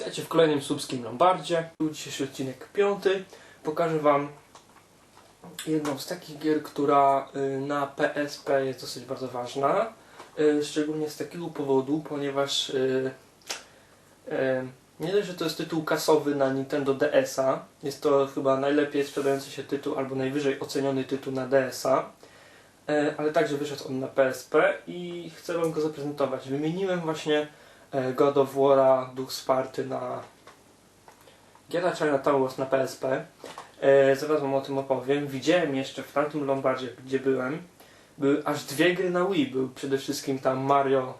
Witajcie w kolejnym subskim Lombardzie. Był dzisiejszy odcinek piąty. Pokażę Wam jedną z takich gier, która y, na PSP jest dosyć bardzo ważna. Y, Szczególnie z takiego powodu, ponieważ y, nie dość, że to jest tytuł kasowy na Nintendo DS-a. Jest to chyba najlepiej sprzedający się tytuł albo najwyżej oceniony tytuł na DS-a. Ale także wyszedł on na PSP i chcę Wam go zaprezentować. Wymieniłem właśnie God of War'a, Duch Sparty na Giera Chinatown na PSP. E, zaraz wam o tym opowiem. Widziałem jeszcze w tamtym Lombardzie, gdzie byłem, były aż dwie gry na Wii. Był przede wszystkim tam Mario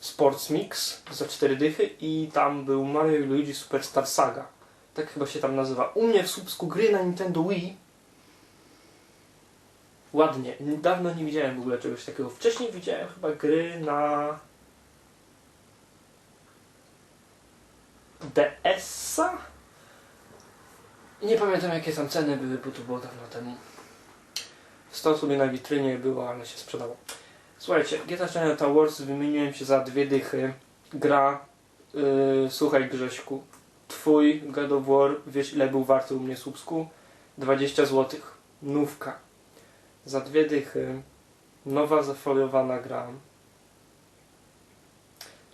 Sports Mix za 4 dychy i tam był Mario i Luigi Superstar Saga. Tak chyba się tam nazywa. U mnie w Słupsku gry na Nintendo Wii ładnie. Dawno nie widziałem w ogóle czegoś takiego. Wcześniej widziałem chyba gry na DS-a? Nie pamiętam jakie tam ceny były, bo to było dawno temu. Stał sobie na witrynie było, ale się sprzedało. Słuchajcie, GTA Chinatown Wars wymieniłem się za dwie dychy. Gra, yy, słuchaj Grześku, twój God of War, wiesz ile był warty u mnie Słupsku? 20 zł. Nówka. Za dwie dychy. Nowa zafoliowana gra.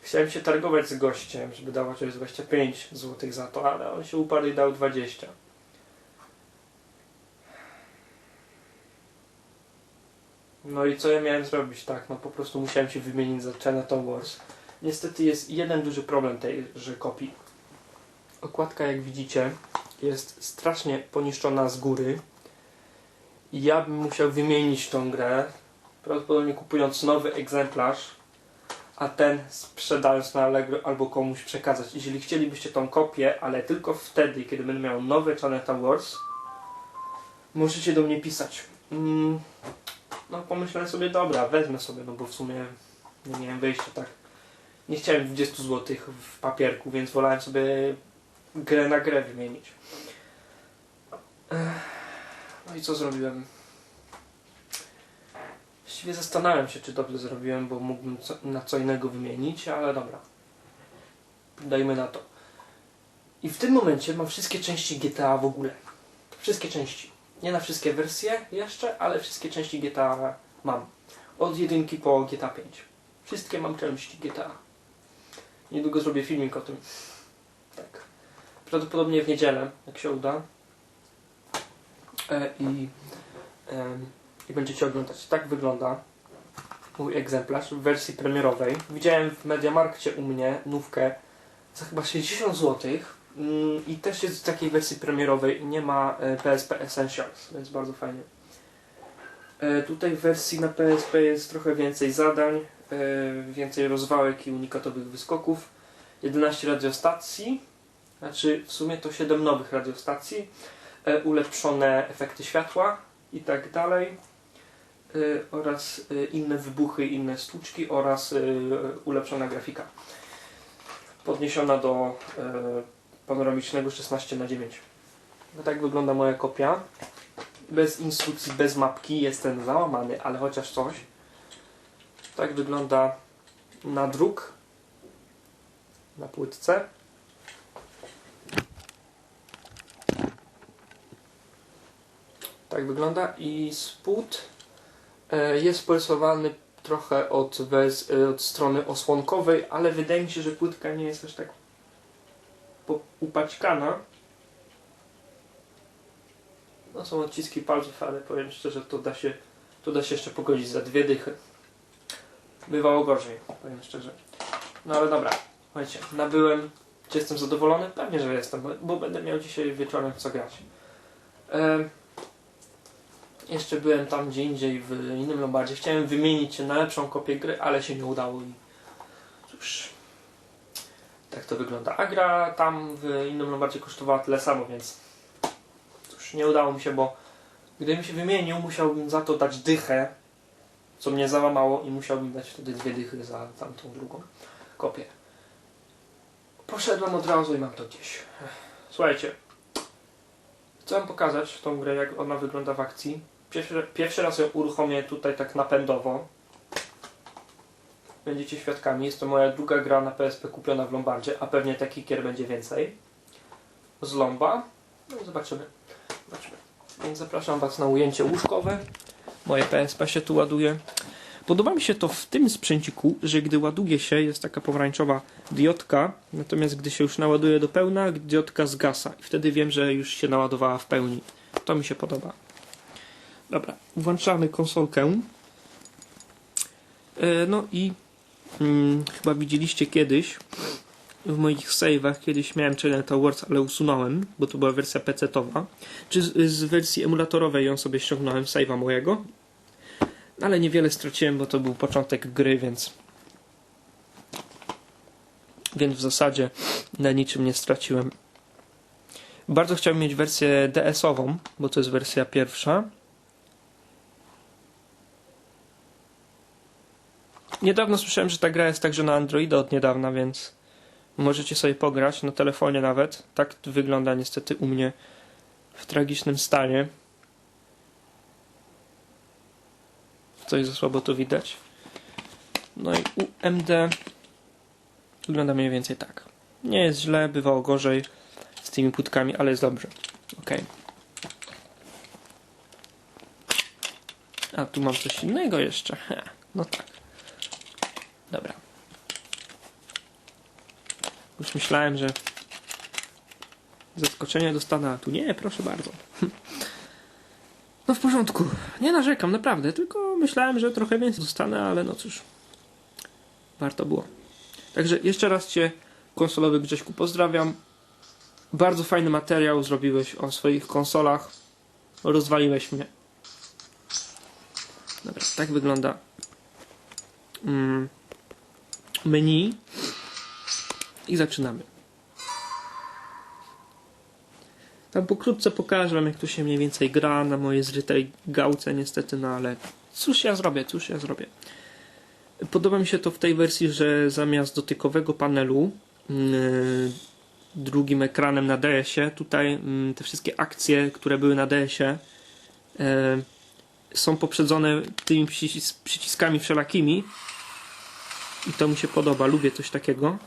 Chciałem się targować z gościem, żeby dał chociaż 25 zł za to, ale on się uparł i dał 20. No i co ja miałem zrobić? Tak, no po prostu musiałem się wymienić za Chinatown Wars. Niestety jest jeden duży problem tejże kopii. Okładka, jak widzicie, jest strasznie poniszczona z góry. Ja bym musiał wymienić tą grę, prawdopodobnie kupując nowy egzemplarz, a ten sprzedając na Allegro albo komuś przekazać. Jeżeli chcielibyście tą kopię, ale tylko wtedy, kiedy będę miał nowe Chinatown Wars, możecie do mnie pisać. Mm, no pomyślałem sobie, dobra, wezmę sobie, no bo w sumie nie miałem wyjścia, tak. Nie chciałem 20 zł w papierku, więc wolałem sobie grę na grę wymienić. No i co zrobiłem? Właściwie zastanawiam się, czy dobrze zrobiłem, bo mógłbym co, na co innego wymienić, ale dobra. Dajmy na to. I w tym momencie mam wszystkie części GTA w ogóle. Wszystkie części. Nie na wszystkie wersje jeszcze, ale wszystkie części GTA mam. Od jedynki po GTA 5. Wszystkie mam części GTA. Niedługo zrobię filmik o tym. Tak. Prawdopodobnie w niedzielę, jak się uda. E, I em, i będziecie oglądać. Tak wygląda mój egzemplarz w wersji premierowej. Widziałem w Mediamarkcie u mnie nówkę za chyba 60 zł mm, i też jest w takiej wersji premierowej nie ma e, PSP Essentials, więc bardzo fajnie. E, Tutaj w wersji na PSP jest trochę więcej zadań, e, więcej rozwałek i unikatowych wyskoków, 11 radiostacji, znaczy w sumie to 7 nowych radiostacji, e, ulepszone efekty światła i tak dalej oraz y, inne wybuchy, inne stłuczki oraz y, ulepszona grafika. Podniesiona do y, panoramicznego 16 na 9 No tak wygląda moja kopia. Bez instrukcji, bez mapki. Jestem załamany, ale chociaż coś. Tak wygląda na druk. Na płytce. Tak wygląda i spód jest porysowany trochę od, wez, e, od strony osłonkowej, ale wydaje mi się, że płytka nie jest aż tak upaćkana. No są odciski palców, ale powiem szczerze, to da się, to da się jeszcze pogodzić za dwie dychy. Bywało gorzej, powiem szczerze. No ale dobra, słuchajcie, nabyłem, czy jestem zadowolony? Pewnie, że jestem, bo, będę miał dzisiaj wieczorem co grać. Em, jeszcze byłem tam gdzie indziej w innym Lombardzie. Chciałem wymienić się na lepszą kopię gry, ale się nie udało i cóż, tak to wygląda. A gra tam w innym Lombardzie kosztowała tyle samo, więc cóż, nie udało mi się, bo gdybym się wymienił, musiałbym za to dać dychę, co mnie załamało i musiałbym dać wtedy dwie dychy za tamtą drugą kopię. Poszedłem od razu i mam to gdzieś. Słuchajcie, chcę wam pokazać tą grę, jak ona wygląda w akcji. Pierwszy, pierwszy raz ją uruchomię tutaj tak napędowo. będziecie świadkami. Jest to moja druga gra na PSP kupiona w Lombardzie, a pewnie takich gier będzie więcej. Z Lomba. No zobaczymy. zobaczymy. Więc zapraszam Was na ujęcie łóżkowe. Moje PSP się tu ładuje. Podoba mi się to w tym sprzęciku, że gdy ładuje się, jest taka pomarańczowa diodka, natomiast gdy się już naładuje do pełna, diodka zgasa i wtedy wiem, że już się naładowała w pełni. To mi się podoba. Dobra, włączamy konsolkę. E, No i mm, chyba widzieliście kiedyś w moich save'ach, kiedyś miałem Challenge Awards, ale usunąłem, bo to była wersja PC-towa. Czy z, z wersji emulatorowej ją sobie ściągnąłem save'a mojego. Ale niewiele straciłem, bo to był początek gry, więc więc w zasadzie na niczym nie straciłem. Bardzo chciałbym mieć wersję DS-ową, bo to jest wersja pierwsza. Niedawno słyszałem, że ta gra jest także na Androida od niedawna, więc możecie sobie pograć na telefonie nawet. Tak wygląda niestety u mnie w tragicznym stanie. Coś za słabo to widać. No i UMD wygląda mniej więcej tak. Nie jest źle, bywało gorzej z tymi płytkami, ale jest dobrze. Ok. A tu mam coś innego jeszcze. No tak. Dobra. Już myślałem, że zaskoczenie dostanę, a tu nie, proszę bardzo. No w porządku. Nie narzekam, naprawdę. Tylko myślałem, że trochę więcej dostanę, ale no cóż. Warto było. Także jeszcze raz Cię, konsolowy Grześku, pozdrawiam. Bardzo fajny materiał zrobiłeś o swoich konsolach. Rozwaliłeś mnie. Dobra, tak wygląda mm, menu. I zaczynamy. Tam pokrótce pokażę wam, jak tu się mniej więcej gra na mojej zrytej gałce, niestety, no ale cóż ja zrobię, cóż ja zrobię. Podoba mi się to w tej wersji, że zamiast dotykowego panelu yy, drugim ekranem na DS-ie, tutaj yy, te wszystkie akcje, które były na DS-ie yy, są poprzedzone tymi przycis przyciskami wszelakimi i to mi się podoba, lubię coś takiego.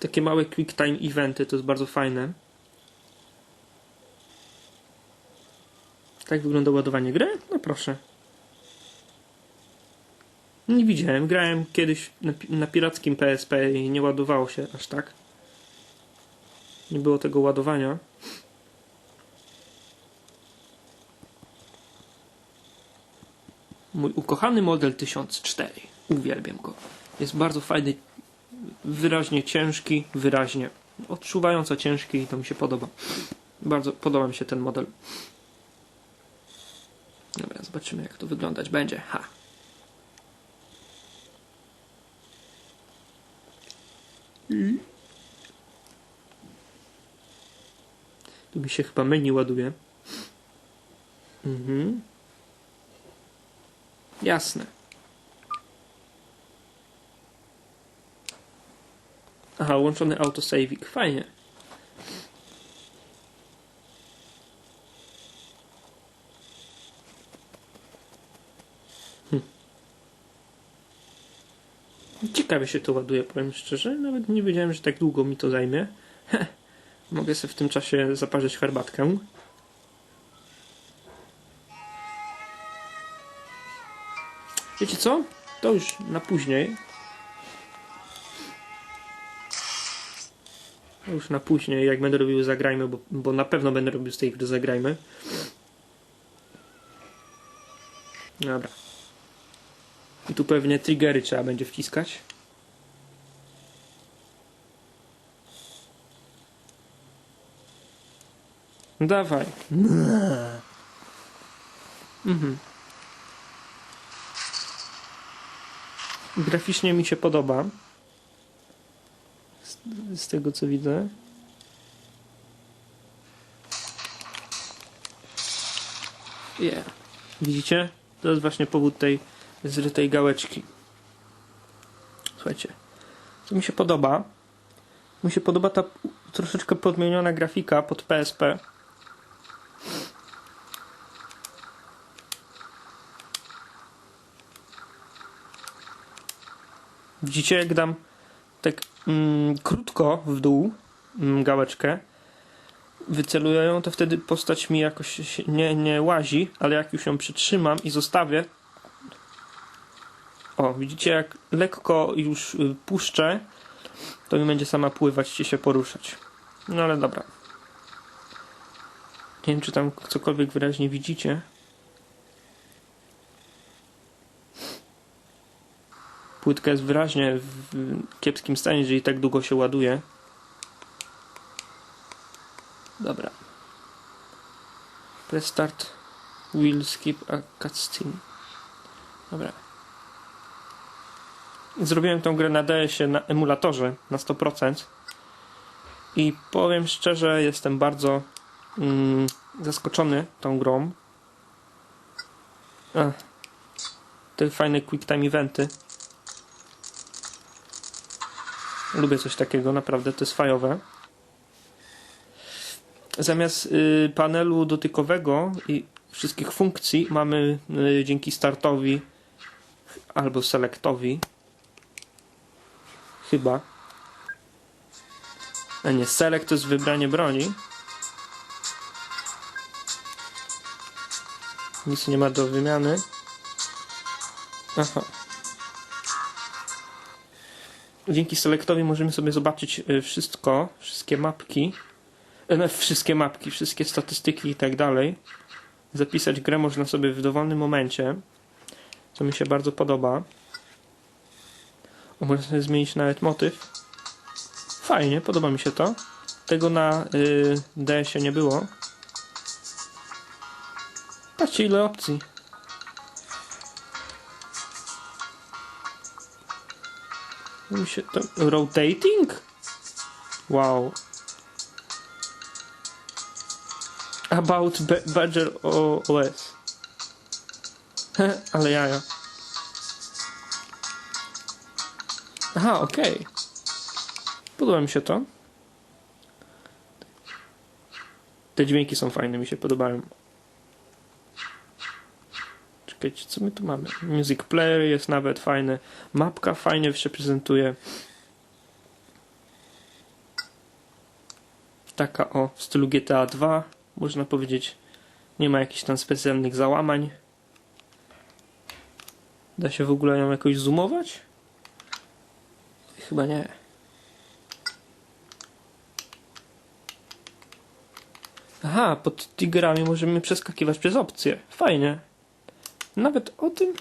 Takie małe quick time eventy, to jest bardzo fajne. Tak wygląda ładowanie gry? No proszę. Nie widziałem. Grałem kiedyś na, na pirackim PSP i nie ładowało się aż tak. Nie było tego ładowania. Mój ukochany model 1004. Uwielbiam go. Jest bardzo fajny, wyraźnie ciężki, wyraźnie odczuwająco ciężki i to mi się podoba. Bardzo podoba mi się ten model. Dobra, zobaczymy jak to wyglądać będzie. Ha! Tu mi się chyba menu ładuje. Mhm. Jasne. Aha, łączony autosaving. Fajnie. Hm. Ciekawie się to ładuje, powiem szczerze. Nawet nie wiedziałem, że tak długo mi to zajmie. Mogę sobie w tym czasie zaparzyć herbatkę. Wiecie co? To już na później. Już na później, jak będę robił zagrajmy, bo, bo na pewno będę robił z tej gry zagrajmy. Dobra. I tu pewnie triggery trzeba będzie wciskać. Dawaj. Mhm. Graficznie mi się podoba. Z, z tego co widzę. Yeah. Widzicie? To jest właśnie powód tej zrytej gałeczki. Słuchajcie. Co mi się podoba? Mi się podoba ta troszeczkę podmieniona grafika pod PSP. Widzicie, jak dam tak mm, krótko w dół mm, gałeczkę, wyceluję ją, to wtedy postać mi jakoś nie, nie łazi, ale jak już ją przytrzymam i zostawię, o, widzicie, jak lekko już y, puszczę, to mi będzie sama pływać i się poruszać. No ale dobra. Nie wiem, czy tam cokolwiek wyraźnie widzicie. Płytka jest wyraźnie w kiepskim stanie, jeżeli tak długo się ładuje. Dobra. Press start. Will skip a cutscene. Dobra. Zrobiłem tą grę na DS-ie na emulatorze na 100%. I powiem szczerze, jestem bardzo mm, zaskoczony tą grą. Ech. Te fajne quick time eventy. Lubię coś takiego, naprawdę to jest fajowe. Zamiast y, panelu dotykowego i wszystkich funkcji mamy y, dzięki startowi albo selectowi chyba a nie, select to jest wybranie broni. Nic nie ma do wymiany. Aha dzięki selectowi możemy sobie zobaczyć y, wszystko, wszystkie mapki e, no, wszystkie mapki, wszystkie statystyki i tak dalej. Zapisać grę można sobie w dowolnym momencie co mi się bardzo podoba. Można sobie zmienić nawet motyw. Fajnie, podoba mi się to. Tego na y, DS-ie nie było. Patrzcie ile opcji mi się to... rotating? wow. About Ba- Badger OS ale jaja. Aha, okej. Podoba mi się to. Te dźwięki są fajne, mi się podobają czekajcie, co my tu mamy? Music player jest nawet fajny. Mapka fajnie się prezentuje. Taka o w stylu GTA 2 można powiedzieć. Nie ma jakichś tam specjalnych załamań. Da się w ogóle ją jakoś zoomować? chyba nie. Aha, pod tigrami możemy przeskakiwać przez opcje. Fajnie nawet o tym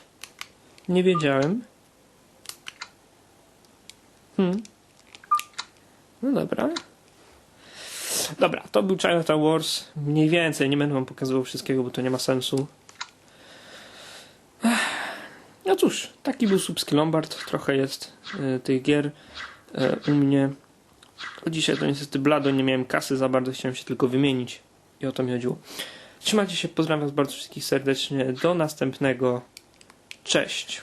nie wiedziałem hmm no dobra Dobra, to był Chinatown Wars. Mniej więcej, nie będę wam pokazywał wszystkiego, bo to nie ma sensu. No cóż, taki był Subski Lombard. Trochę jest y, tych gier y, u mnie. Dzisiaj to niestety blado, nie miałem kasy za bardzo, chciałem się tylko wymienić. I o to mi chodziło. Trzymajcie się, pozdrawiam was bardzo wszystkich serdecznie. Do następnego. Cześć.